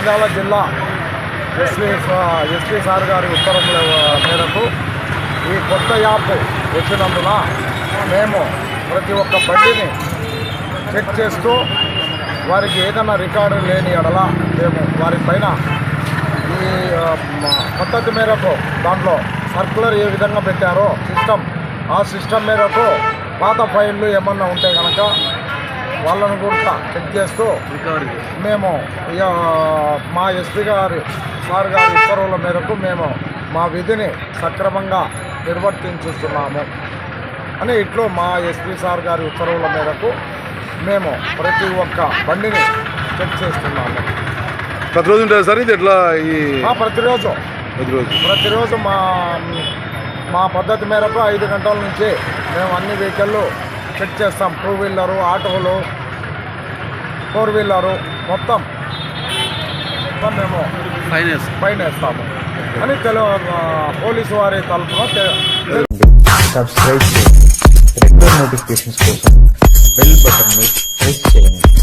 జిల్లా SP SP sir గారి ఉత్తర్వుల మేరకు ఈ కొత్త యాప్ వచ్చినందున మేము ప్రతి ఒక్క బండిని చెక్ చేస్తూ వారికి ఏదైనా రికార్డు లేని ఎడల మేము వారి పైన ఈ పద్ధతి మేరకు దాంట్లో సర్కులర్ ఏ విధంగా పెట్టారో సిస్టమ్ ఆ సిస్టమ్ మేరకు పాత ఫైళ్ళు ఏమన్నా ఉంటే కనుక వాళ్ళను కూడా చెక్ చేస్తూ మేము మా ఎస్పీ గారి సార్ గారి ఉత్తర్వుల మేరకు మేము మా విధిని సక్రమంగా నిర్వర్తించుతున్నాము అని ఇట్లో మా ఎస్పీ సార్ గారి ఉత్తర్వుల మేరకు మేము ప్రతి ఒక్క బండిని చెక్ చేస్తున్నాము. ప్రతిరోజు ఉంటుంది సార్ ఇది? ఎట్లా ఈ ప్రతిరోజు. ప్రతిరోజు? ప్రతిరోజు మా మా పద్ధతి మేరకు ఐదు గంటల నుంచి మేము అన్ని వెహికల్లు చెక్ చేస్తాం. టూ వీలరు ఆటోలు ఫోర్ వీలరు మొత్తం. మొత్తం మేము ఫైనాన్స్ ఫైన్ వేస్తాము. అని తెలు పోలీసు వారి తరఫున తె- సబ్స్క్రైబ్ చేయండి. రెగ్యులర్ నోటిఫికేషన్స్ కోసం బెల్ బటన్ని ప్రెస్ చేయండి.